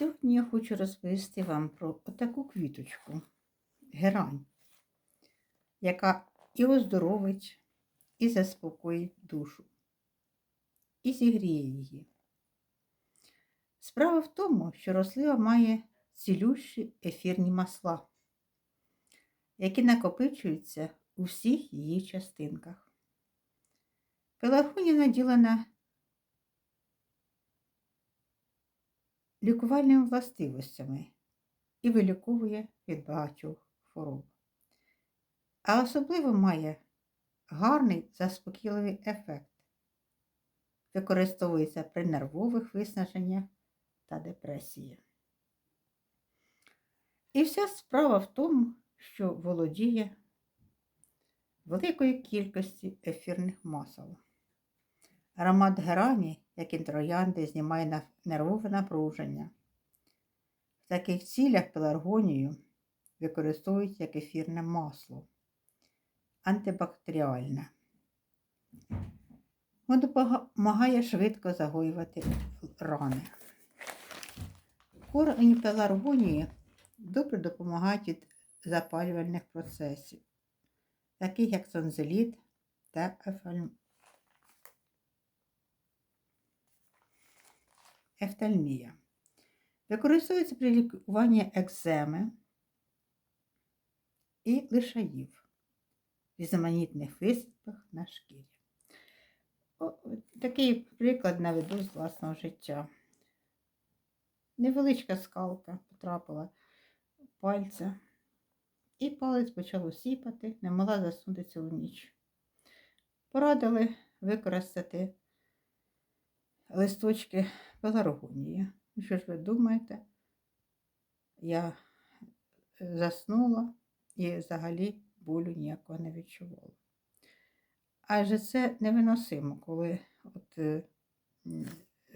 Сьогодні я хочу розповісти вам про отаку квіточку герань, яка і оздоровить, і заспокоїть душу, і зігріє її. Справа в тому, що рослина має цілющі ефірні масла, які накопичуються у всіх її частинках. Пеларгонія наділена лікувальними властивостями і виліковує від багатьох хвороб. А особливо має гарний заспокійливий ефект. Використовується при нервових виснаженнях та депресії. І вся справа в тому, що володіє великою кількістю ефірних масел. Аромат герані, як і троянди, знімає нервове напруження. В таких цілях пеларгонію використовують як ефірне масло, антибактеріальне. Воно допомагає швидко загоювати рани. Корені пеларгонії добре допомагають від запалювальних процесів, таких як сонзеліт та ефтальмія. Використовується при лікуванні екземи і лишаїв, різноманітних висипах на шкірі. О, такий приклад наведу з власного життя. Невеличка скалка потрапила в пальця, і палець почав сіпати, не могла заснути цілу ніч. Порадили використати листочки пеларгонії. Що ж ви думаєте? Я заснула і взагалі болю ніякого не відчувала. Адже це невиносимо, коли от е,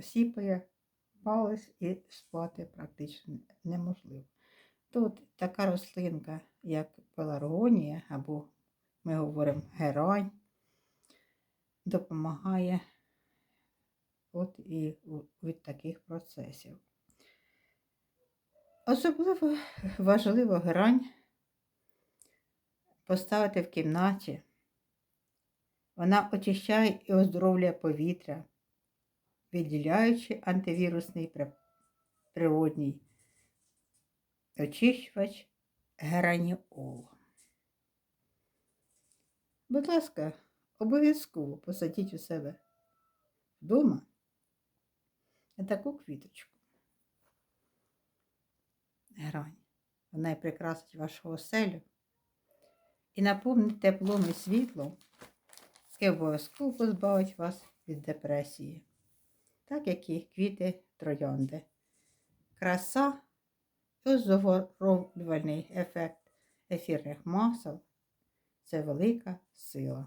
сіпає палець і спати практично неможливо. Тут така рослинка, як пеларгонія, або ми говоримо герань, допомагає от і від таких процесів. Особливо важливо грань поставити в кімнаті. Вона очищає і оздоровлює повітря, виділяючи антивірусний природній очищувач гераніол. Будь ласка, обов'язково посадіть у себе вдома таку квіточку. Грань. Вона і прикрасить вашу оселю і наповнить теплом і світлом, яке обов'язково позбавить вас від депресії, так як і квіти троянди. Краса і оздоровлювальний ефект ефірних масел це велика сила.